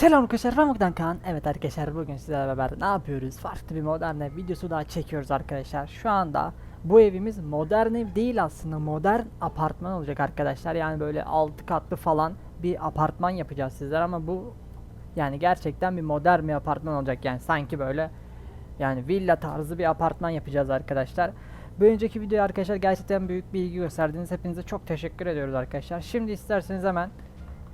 Selam arkadaşlar Ramuk'tan Kaan. Evet arkadaşlar bugün sizlerle beraber ne yapıyoruz? Farklı bir modern ev videosu daha çekiyoruz arkadaşlar. Şu anda bu evimiz modern ev değil aslında modern apartman olacak arkadaşlar. Yani böyle 6 katlı falan bir apartman yapacağız sizler ama bu yani gerçekten bir modern bir apartman olacak. Yani sanki böyle yani villa tarzı bir apartman yapacağız arkadaşlar. Bir önceki videoya arkadaşlar gerçekten büyük bir ilgi gösterdiğiniz hepinize çok teşekkür ediyoruz arkadaşlar. Şimdi isterseniz hemen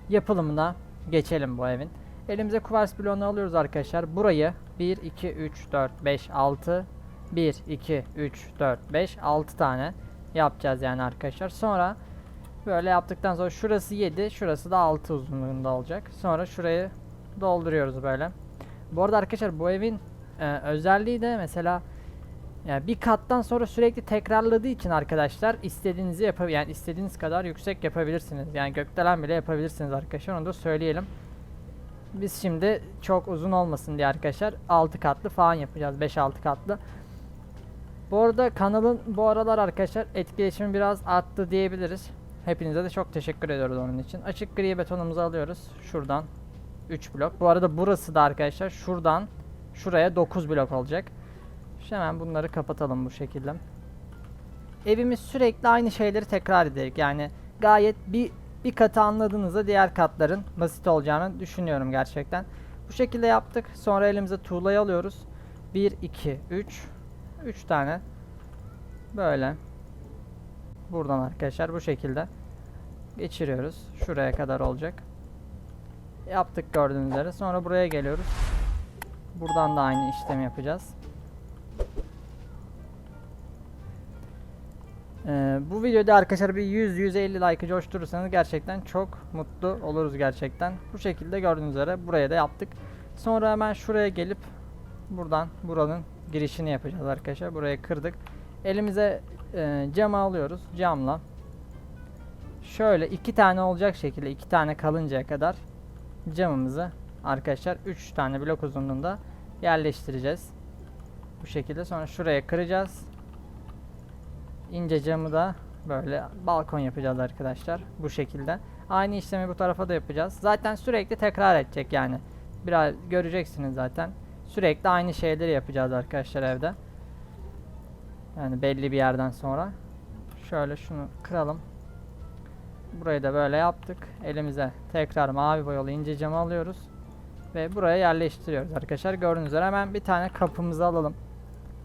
yapılımına geçelim bu evin. Elimize kuvars bloğunu alıyoruz arkadaşlar. Burayı 1, 2, 3, 4, 5, 6 1, 2, 3, 4, 5, 6 tane yapacağız yani arkadaşlar. Sonra böyle yaptıktan sonra şurası 7, şurası da 6 uzunluğunda olacak. Sonra şurayı dolduruyoruz böyle. Bu arada arkadaşlar bu evin e, özelliği de mesela yani bir kattan sonra sürekli tekrarladığı için arkadaşlar istediğinizi yapab yani istediğiniz kadar yüksek yapabilirsiniz. Yani gökdelen bile yapabilirsiniz arkadaşlar. Onu da söyleyelim. Biz şimdi çok uzun olmasın diye arkadaşlar 6 katlı falan yapacağız. 5-6 katlı. Bu arada kanalın bu aralar arkadaşlar etkileşimi biraz arttı diyebiliriz. Hepinize de çok teşekkür ediyoruz onun için. Açık gri betonumuzu alıyoruz. Şuradan 3 blok. Bu arada burası da arkadaşlar şuradan şuraya 9 blok olacak. Şimdi hemen bunları kapatalım bu şekilde. Evimiz sürekli aynı şeyleri tekrar edecek. Yani gayet bir bir katı anladığınızda diğer katların basit olacağını düşünüyorum gerçekten. Bu şekilde yaptık. Sonra elimize tuğlayı alıyoruz. 1, 2, 3. 3 tane. Böyle. Buradan arkadaşlar bu şekilde geçiriyoruz. Şuraya kadar olacak. Yaptık gördüğünüz üzere. Sonra buraya geliyoruz. Buradan da aynı işlemi yapacağız. Ee, bu videoda arkadaşlar bir 100-150 like coşturursanız gerçekten çok mutlu oluruz gerçekten. Bu şekilde gördüğünüz üzere buraya da yaptık. Sonra hemen şuraya gelip buradan buranın girişini yapacağız arkadaşlar. Burayı kırdık. Elimize e, camı alıyoruz. Camla şöyle iki tane olacak şekilde iki tane kalıncaya kadar camımızı arkadaşlar 3 tane blok uzunluğunda yerleştireceğiz. Bu şekilde sonra şuraya kıracağız. İnce camı da böyle balkon yapacağız arkadaşlar. Bu şekilde. Aynı işlemi bu tarafa da yapacağız. Zaten sürekli tekrar edecek yani. Biraz göreceksiniz zaten. Sürekli aynı şeyleri yapacağız arkadaşlar evde. Yani belli bir yerden sonra. Şöyle şunu kıralım. Burayı da böyle yaptık. Elimize tekrar mavi boyalı ince camı alıyoruz. Ve buraya yerleştiriyoruz arkadaşlar. Gördüğünüz üzere hemen bir tane kapımızı alalım.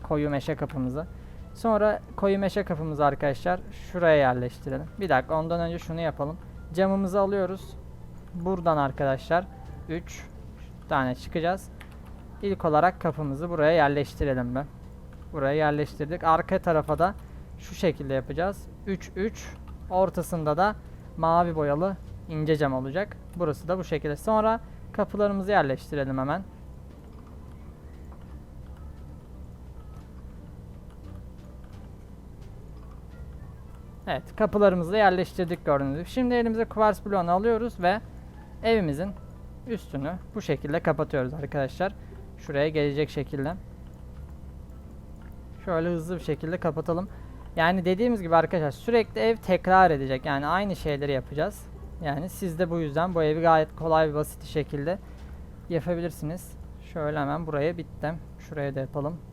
Koyu meşe kapımızı. Sonra koyu meşe kapımızı arkadaşlar şuraya yerleştirelim. Bir dakika ondan önce şunu yapalım. Camımızı alıyoruz. Buradan arkadaşlar 3 tane çıkacağız. İlk olarak kapımızı buraya yerleştirelim be. Buraya yerleştirdik. Arka tarafa da şu şekilde yapacağız. 3 3 ortasında da mavi boyalı ince cam olacak. Burası da bu şekilde. Sonra kapılarımızı yerleştirelim hemen. Evet kapılarımızı yerleştirdik gördüğünüz gibi. Şimdi elimize kuvars bloğunu alıyoruz ve evimizin üstünü bu şekilde kapatıyoruz arkadaşlar. Şuraya gelecek şekilde. Şöyle hızlı bir şekilde kapatalım. Yani dediğimiz gibi arkadaşlar sürekli ev tekrar edecek. Yani aynı şeyleri yapacağız. Yani siz de bu yüzden bu evi gayet kolay ve basit şekilde yapabilirsiniz. Şöyle hemen buraya bittim. Şuraya da yapalım.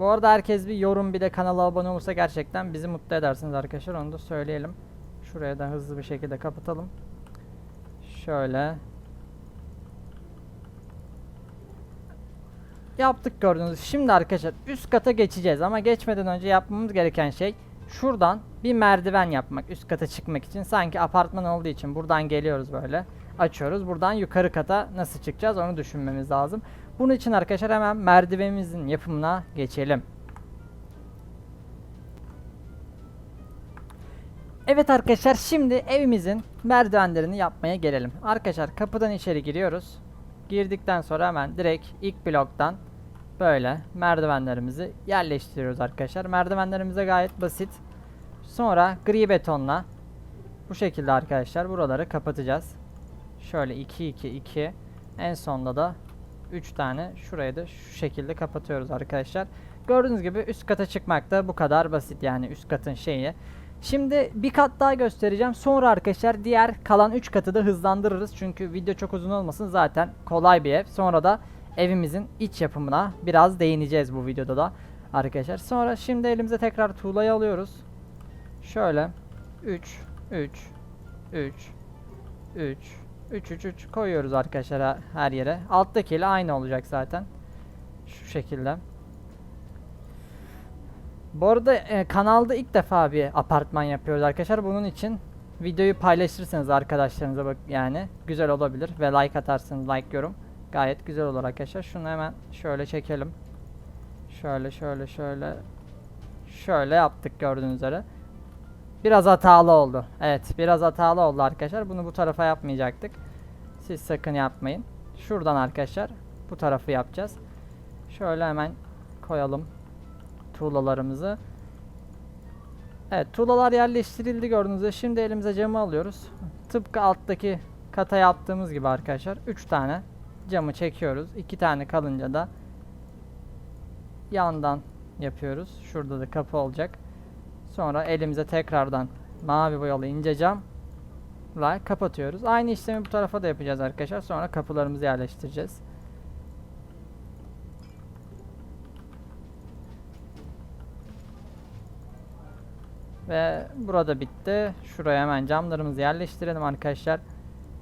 Bu arada herkes bir yorum bir de kanala abone olursa gerçekten bizi mutlu edersiniz arkadaşlar. Onu da söyleyelim. Şuraya da hızlı bir şekilde kapatalım. Şöyle. Yaptık gördüğünüz. Şimdi arkadaşlar üst kata geçeceğiz ama geçmeden önce yapmamız gereken şey şuradan bir merdiven yapmak üst kata çıkmak için. Sanki apartman olduğu için buradan geliyoruz böyle. Açıyoruz. Buradan yukarı kata nasıl çıkacağız onu düşünmemiz lazım. Bunun için arkadaşlar hemen merdivenimizin yapımına geçelim. Evet arkadaşlar şimdi evimizin merdivenlerini yapmaya gelelim. Arkadaşlar kapıdan içeri giriyoruz. Girdikten sonra hemen direkt ilk bloktan böyle merdivenlerimizi yerleştiriyoruz arkadaşlar. Merdivenlerimize gayet basit. Sonra gri betonla bu şekilde arkadaşlar buraları kapatacağız. Şöyle 2 2 2 en sonda da 3 tane şurayı da şu şekilde kapatıyoruz arkadaşlar. Gördüğünüz gibi üst kata çıkmak da bu kadar basit yani üst katın şeyi. Şimdi bir kat daha göstereceğim. Sonra arkadaşlar diğer kalan 3 katı da hızlandırırız. Çünkü video çok uzun olmasın zaten kolay bir ev. Sonra da evimizin iç yapımına biraz değineceğiz bu videoda da arkadaşlar. Sonra şimdi elimize tekrar tuğlayı alıyoruz. Şöyle 3 3 3 3 3 3 3 koyuyoruz arkadaşlar her- yere. Alttakiyle aynı olacak zaten. Şu şekilde. Bu arada e, kanalda ilk defa bir apartman yapıyoruz arkadaşlar. Bunun için videoyu paylaşırsanız arkadaşlarınıza bak yani güzel olabilir ve like atarsanız like yorum gayet güzel olur arkadaşlar. Şunu hemen şöyle çekelim. Şöyle şöyle şöyle şöyle yaptık gördüğünüz üzere. Biraz hatalı oldu. Evet, biraz hatalı oldu arkadaşlar. Bunu bu tarafa yapmayacaktık. Siz sakın yapmayın. Şuradan arkadaşlar bu tarafı yapacağız. Şöyle hemen koyalım tuğlalarımızı. Evet tuğlalar yerleştirildi gördüğünüz üzere. Şimdi elimize camı alıyoruz. Tıpkı alttaki kata yaptığımız gibi arkadaşlar. 3 tane camı çekiyoruz. 2 tane kalınca da yandan yapıyoruz. Şurada da kapı olacak. Sonra elimize tekrardan mavi boyalı ince camla kapatıyoruz. Aynı işlemi bu tarafa da yapacağız arkadaşlar. Sonra kapılarımızı yerleştireceğiz. Ve burada bitti. Şuraya hemen camlarımızı yerleştirelim arkadaşlar.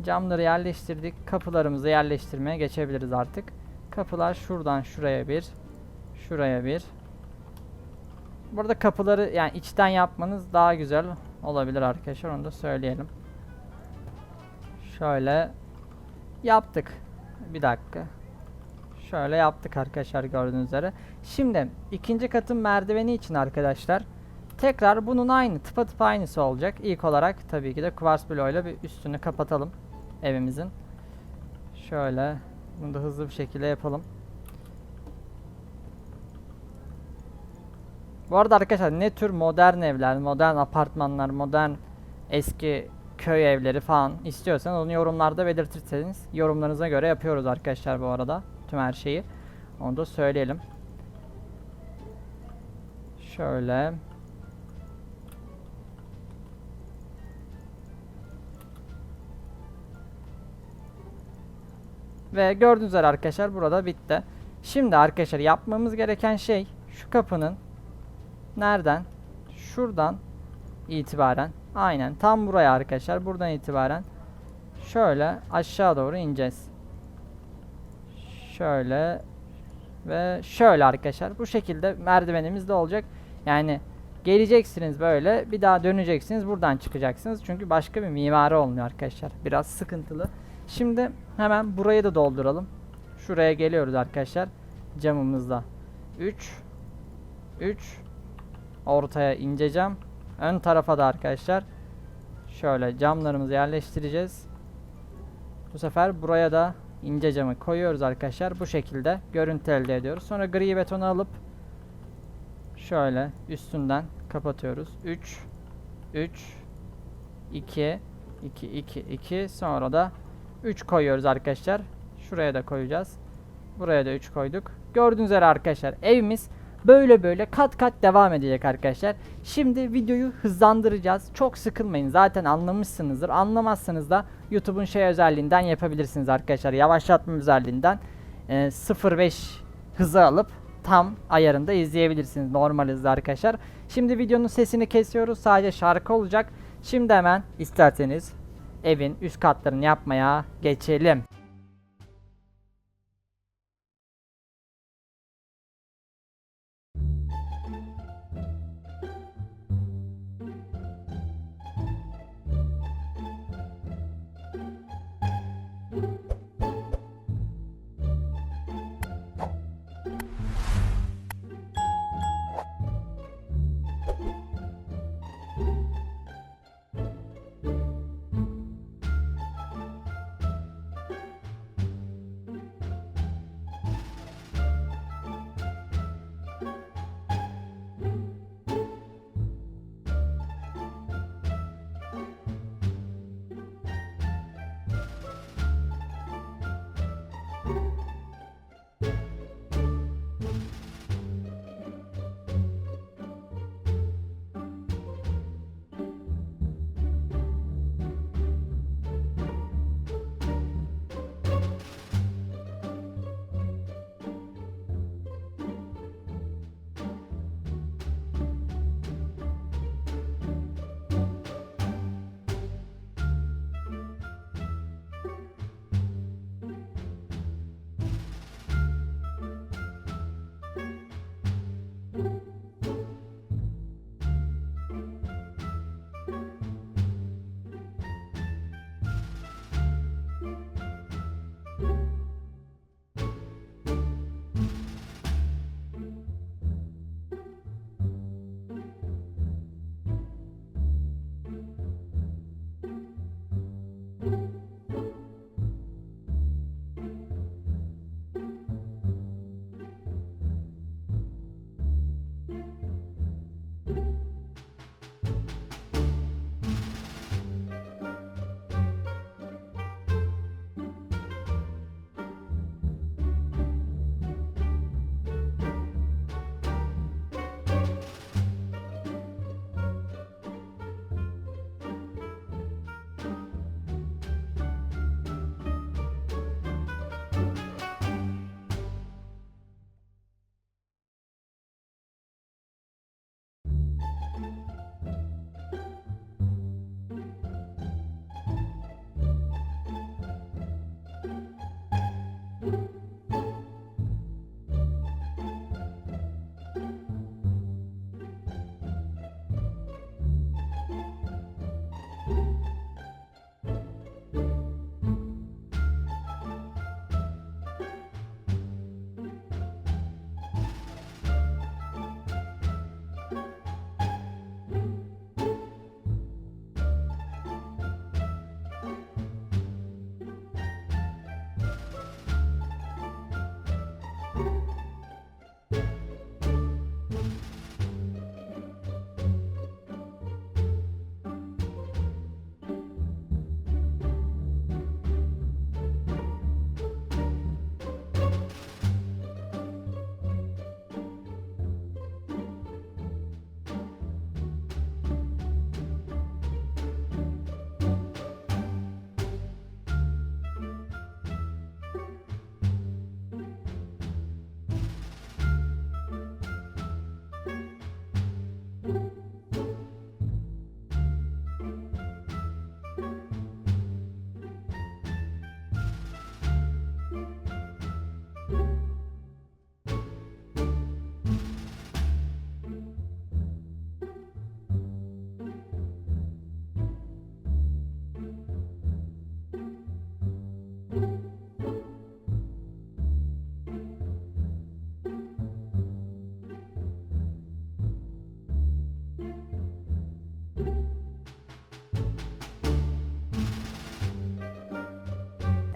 Camları yerleştirdik. Kapılarımızı yerleştirmeye geçebiliriz artık. Kapılar şuradan şuraya bir. Şuraya bir. Burada kapıları yani içten yapmanız daha güzel olabilir arkadaşlar. Onu da söyleyelim. Şöyle yaptık. Bir dakika. Şöyle yaptık arkadaşlar gördüğünüz üzere. Şimdi ikinci katın merdiveni için arkadaşlar tekrar bunun aynı tıpatıp aynısı olacak. İlk olarak tabii ki de kuvars bloğuyla bir üstünü kapatalım evimizin. Şöyle bunu da hızlı bir şekilde yapalım. Bu arada arkadaşlar ne tür modern evler, modern apartmanlar, modern eski köy evleri falan istiyorsanız onu yorumlarda belirtirseniz yorumlarınıza göre yapıyoruz arkadaşlar bu arada tüm her şeyi. Onu da söyleyelim. Şöyle. Ve gördüğünüz üzere arkadaşlar burada bitti. Şimdi arkadaşlar yapmamız gereken şey şu kapının nereden? Şuradan itibaren aynen tam buraya arkadaşlar buradan itibaren şöyle aşağı doğru ineceğiz. Şöyle ve şöyle arkadaşlar bu şekilde merdivenimiz de olacak. Yani geleceksiniz böyle bir daha döneceksiniz buradan çıkacaksınız. Çünkü başka bir mimari olmuyor arkadaşlar. Biraz sıkıntılı. Şimdi hemen burayı da dolduralım. Şuraya geliyoruz arkadaşlar. Camımızda 3 3 ortaya ince cam. Ön tarafa da arkadaşlar şöyle camlarımızı yerleştireceğiz. Bu sefer buraya da ince camı koyuyoruz arkadaşlar. Bu şekilde görüntü elde ediyoruz. Sonra gri betonu alıp şöyle üstünden kapatıyoruz. 3 3 2 2 2 2 sonra da 3 koyuyoruz arkadaşlar. Şuraya da koyacağız. Buraya da 3 koyduk. Gördüğünüz üzere arkadaşlar evimiz böyle böyle kat kat devam edecek arkadaşlar. Şimdi videoyu hızlandıracağız. Çok sıkılmayın. Zaten anlamışsınızdır. Anlamazsanız da YouTube'un şey özelliğinden yapabilirsiniz arkadaşlar. Yavaşlatma özelliğinden e, 0.5 hızı alıp tam ayarında izleyebilirsiniz normal hızda arkadaşlar. Şimdi videonun sesini kesiyoruz. Sadece şarkı olacak. Şimdi hemen isterseniz evin üst katlarını yapmaya geçelim.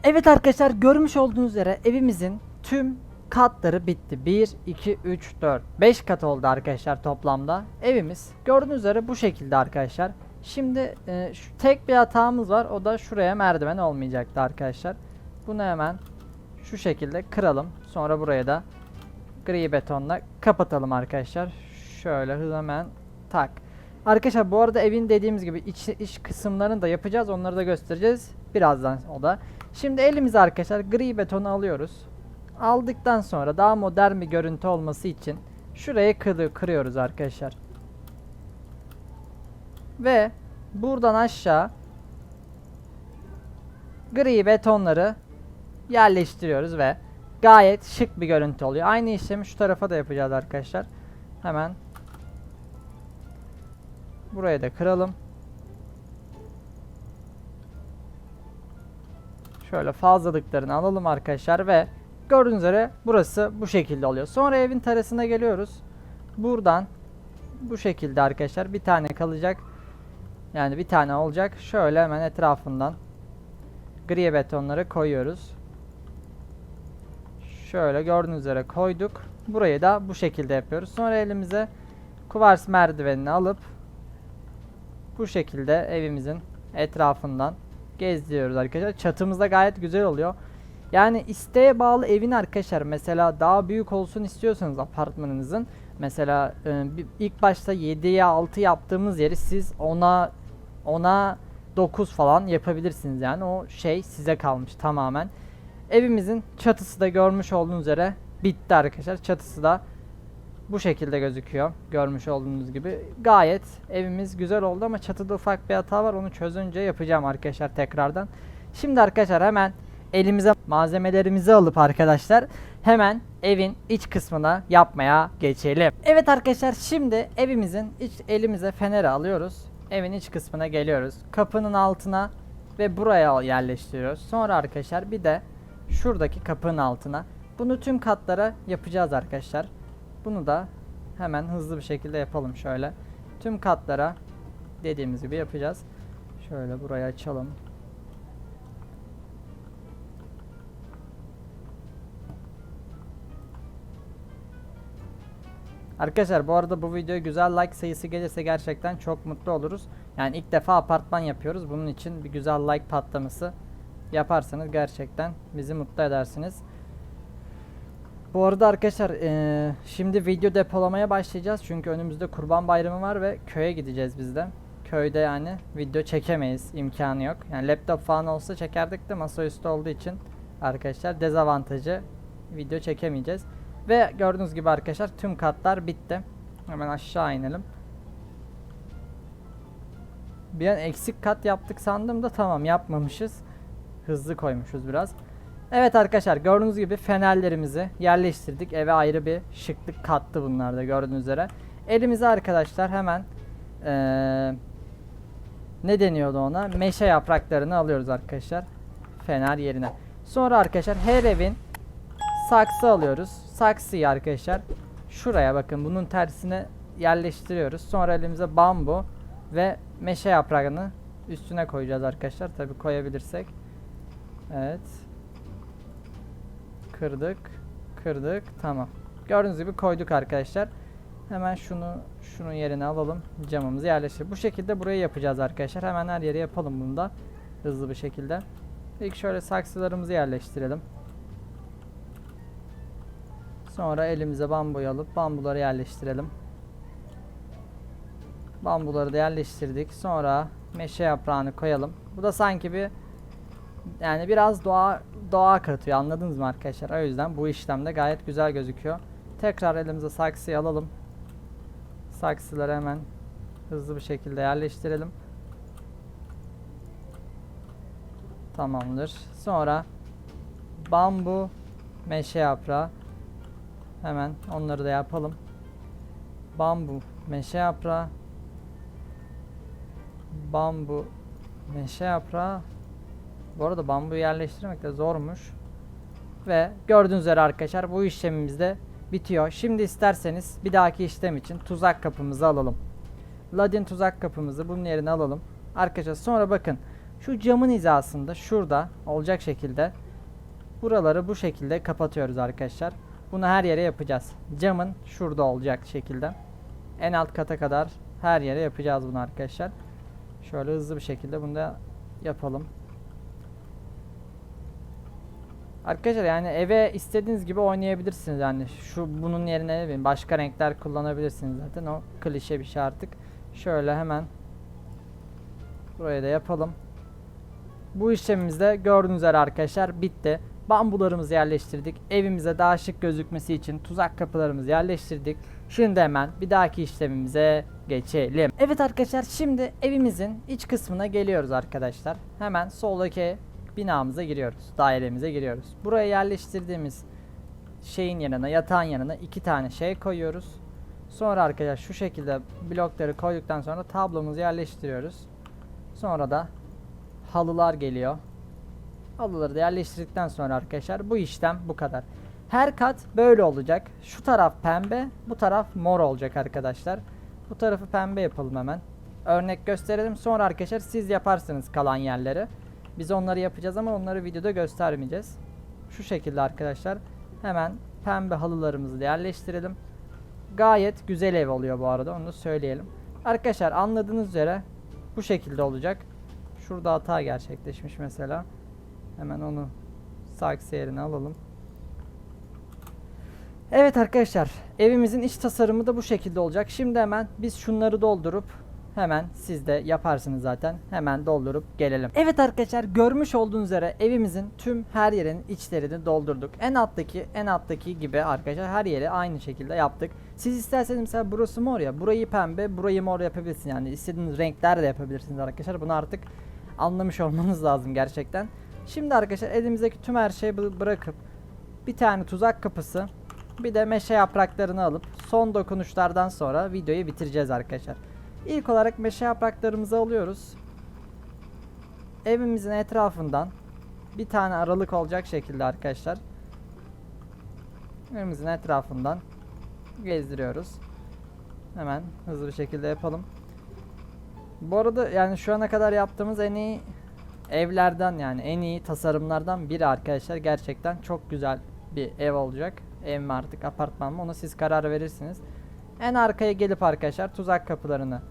Evet arkadaşlar görmüş olduğunuz üzere evimizin tüm katları bitti. 1, 2, 3, 4, 5 kat oldu arkadaşlar toplamda. Evimiz gördüğünüz üzere bu şekilde arkadaşlar. Şimdi e, şu tek bir hatamız var o da şuraya merdiven olmayacaktı arkadaşlar. Bunu hemen şu şekilde kıralım. Sonra buraya da gri betonla kapatalım arkadaşlar. Şöyle hemen tak. Arkadaşlar bu arada evin dediğimiz gibi iç, iç kısımlarını da yapacağız. Onları da göstereceğiz. Birazdan o da. Şimdi elimize arkadaşlar gri betonu alıyoruz. Aldıktan sonra daha modern bir görüntü olması için şurayı kırı- kırıyoruz arkadaşlar. Ve buradan aşağı gri betonları yerleştiriyoruz ve gayet şık bir görüntü oluyor. Aynı işlemi şu tarafa da yapacağız arkadaşlar. Hemen burayı da kıralım. Şöyle fazlalıklarını alalım arkadaşlar ve gördüğünüz üzere burası bu şekilde oluyor. Sonra evin terasına geliyoruz. Buradan bu şekilde arkadaşlar bir tane kalacak. Yani bir tane olacak. Şöyle hemen etrafından gri betonları koyuyoruz. Şöyle gördüğünüz üzere koyduk. Burayı da bu şekilde yapıyoruz. Sonra elimize kuvars merdivenini alıp bu şekilde evimizin etrafından gezdiriyoruz arkadaşlar. Çatımız da gayet güzel oluyor. Yani isteğe bağlı evin arkadaşlar mesela daha büyük olsun istiyorsanız apartmanınızın mesela e, ilk başta 7'ye 6 yaptığımız yeri siz ona ona 9 falan yapabilirsiniz yani o şey size kalmış tamamen. Evimizin çatısı da görmüş olduğunuz üzere bitti arkadaşlar. Çatısı da bu şekilde gözüküyor. Görmüş olduğunuz gibi. Gayet evimiz güzel oldu ama çatıda ufak bir hata var. Onu çözünce yapacağım arkadaşlar tekrardan. Şimdi arkadaşlar hemen elimize malzemelerimizi alıp arkadaşlar hemen evin iç kısmına yapmaya geçelim. Evet arkadaşlar şimdi evimizin iç elimize feneri alıyoruz. Evin iç kısmına geliyoruz. Kapının altına ve buraya yerleştiriyoruz. Sonra arkadaşlar bir de şuradaki kapının altına. Bunu tüm katlara yapacağız arkadaşlar. Bunu da hemen hızlı bir şekilde yapalım şöyle. Tüm katlara dediğimiz gibi yapacağız. Şöyle burayı açalım. Arkadaşlar bu arada bu videoya güzel like sayısı gelirse gerçekten çok mutlu oluruz. Yani ilk defa apartman yapıyoruz. Bunun için bir güzel like patlaması yaparsanız gerçekten bizi mutlu edersiniz. Bu arada arkadaşlar eee, şimdi video depolamaya başlayacağız. Çünkü önümüzde kurban bayramı var ve köye gideceğiz biz de. Köyde yani video çekemeyiz. imkanı yok. Yani laptop falan olsa çekerdik de masaüstü olduğu için arkadaşlar dezavantajı video çekemeyeceğiz. Ve gördüğünüz gibi arkadaşlar tüm katlar bitti. Hemen aşağı inelim. Bir an eksik kat yaptık sandım da tamam yapmamışız. Hızlı koymuşuz biraz. Evet arkadaşlar gördüğünüz gibi fenerlerimizi yerleştirdik. Eve ayrı bir şıklık kattı bunlar da gördüğünüz üzere. Elimize arkadaşlar hemen eee, ne deniyordu ona? Meşe yapraklarını alıyoruz arkadaşlar. Fener yerine. Sonra arkadaşlar her evin saksı alıyoruz. Saksıyı arkadaşlar şuraya bakın bunun tersine yerleştiriyoruz. Sonra elimize bambu ve meşe yaprağını üstüne koyacağız arkadaşlar. Tabi koyabilirsek. Evet. Kırdık. Kırdık. Tamam. Gördüğünüz gibi koyduk arkadaşlar. Hemen şunu şunun yerine alalım. Camımızı yerleştir. Bu şekilde burayı yapacağız arkadaşlar. Hemen her yere yapalım bunu da. Hızlı bir şekilde. İlk şöyle saksılarımızı yerleştirelim. Sonra elimize bambuyu alıp bambuları yerleştirelim. Bambuları da yerleştirdik. Sonra meşe yaprağını koyalım. Bu da sanki bir yani biraz doğa doğa katıyor. Anladınız mı arkadaşlar? O yüzden bu işlemde gayet güzel gözüküyor. Tekrar elimize saksıyı alalım. Saksıları hemen hızlı bir şekilde yerleştirelim. Tamamdır. Sonra bambu meşe yaprağı Hemen onları da yapalım. Bambu, meşe yaprağı. Bambu, meşe yaprağı. Bu arada bambuyu yerleştirmek de zormuş. Ve gördüğünüz üzere arkadaşlar bu işlemimiz de bitiyor. Şimdi isterseniz bir dahaki işlem için tuzak kapımızı alalım. Ladin tuzak kapımızı bunun yerine alalım. Arkadaşlar sonra bakın şu camın hizasında şurada olacak şekilde buraları bu şekilde kapatıyoruz arkadaşlar. Bunu her yere yapacağız. Camın şurada olacak şekilde. En alt kata kadar her yere yapacağız bunu arkadaşlar. Şöyle hızlı bir şekilde bunu da yapalım. Arkadaşlar yani eve istediğiniz gibi oynayabilirsiniz yani şu bunun yerine ne bileyim başka renkler kullanabilirsiniz zaten o klişe bir şey artık. Şöyle hemen buraya da yapalım. Bu işlemimiz de gördüğünüz üzere arkadaşlar bitti. Bambularımızı yerleştirdik. Evimize daha şık gözükmesi için tuzak kapılarımızı yerleştirdik. Şimdi hemen bir dahaki işlemimize geçelim. Evet arkadaşlar şimdi evimizin iç kısmına geliyoruz arkadaşlar. Hemen soldaki binamıza giriyoruz. Dairemize giriyoruz. Buraya yerleştirdiğimiz şeyin yanına yatağın yanına iki tane şey koyuyoruz. Sonra arkadaşlar şu şekilde blokları koyduktan sonra tablomuzu yerleştiriyoruz. Sonra da halılar geliyor. Halıları da yerleştirdikten sonra arkadaşlar bu işlem bu kadar. Her kat böyle olacak. Şu taraf pembe, bu taraf mor olacak arkadaşlar. Bu tarafı pembe yapalım hemen. Örnek gösterelim. Sonra arkadaşlar siz yaparsınız kalan yerleri. Biz onları yapacağız ama onları videoda göstermeyeceğiz. Şu şekilde arkadaşlar. Hemen pembe halılarımızı yerleştirelim. Gayet güzel ev oluyor bu arada onu söyleyelim. Arkadaşlar anladığınız üzere bu şekilde olacak. Şurada hata gerçekleşmiş mesela. Hemen onu saksı yerine alalım. Evet arkadaşlar evimizin iç tasarımı da bu şekilde olacak. Şimdi hemen biz şunları doldurup hemen siz de yaparsınız zaten. Hemen doldurup gelelim. Evet arkadaşlar görmüş olduğunuz üzere evimizin tüm her yerin içlerini doldurduk. En alttaki en alttaki gibi arkadaşlar her yeri aynı şekilde yaptık. Siz isterseniz mesela burası mor ya burayı pembe burayı mor yapabilirsiniz. Yani istediğiniz renkler de yapabilirsiniz arkadaşlar. Bunu artık anlamış olmanız lazım gerçekten. Şimdi arkadaşlar elimizdeki tüm her şeyi bı- bırakıp bir tane tuzak kapısı bir de meşe yapraklarını alıp son dokunuşlardan sonra videoyu bitireceğiz arkadaşlar. İlk olarak meşe yapraklarımızı alıyoruz. evimizin etrafından bir tane aralık olacak şekilde arkadaşlar evimizin etrafından gezdiriyoruz. Hemen hızlı bir şekilde yapalım. Bu arada yani şu ana kadar yaptığımız en iyi evlerden yani en iyi tasarımlardan biri arkadaşlar. Gerçekten çok güzel bir ev olacak. Ev mi artık apartman mı onu siz karar verirsiniz. En arkaya gelip arkadaşlar tuzak kapılarını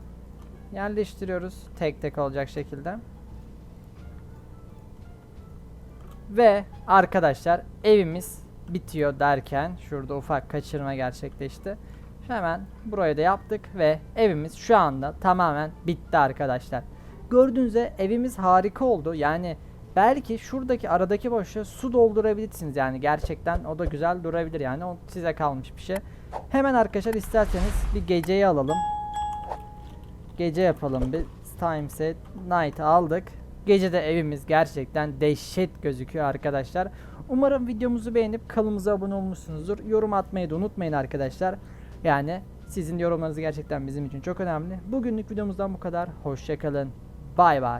yerleştiriyoruz. Tek tek olacak şekilde. Ve arkadaşlar evimiz bitiyor derken şurada ufak kaçırma gerçekleşti. Hemen burayı da yaptık ve evimiz şu anda tamamen bitti arkadaşlar. Gördüğünüz üzere evimiz harika oldu. Yani belki şuradaki aradaki boşluğa su doldurabilirsiniz yani gerçekten o da güzel durabilir yani o size kalmış bir şey. Hemen arkadaşlar isterseniz bir geceyi alalım. Gece yapalım bir time set night aldık. Gece de evimiz gerçekten dehşet gözüküyor arkadaşlar. Umarım videomuzu beğenip kanalımıza abone olmuşsunuzdur. Yorum atmayı da unutmayın arkadaşlar. Yani sizin yorumlarınız gerçekten bizim için çok önemli. Bugünlük videomuzdan bu kadar. Hoşçakalın. Bay bay.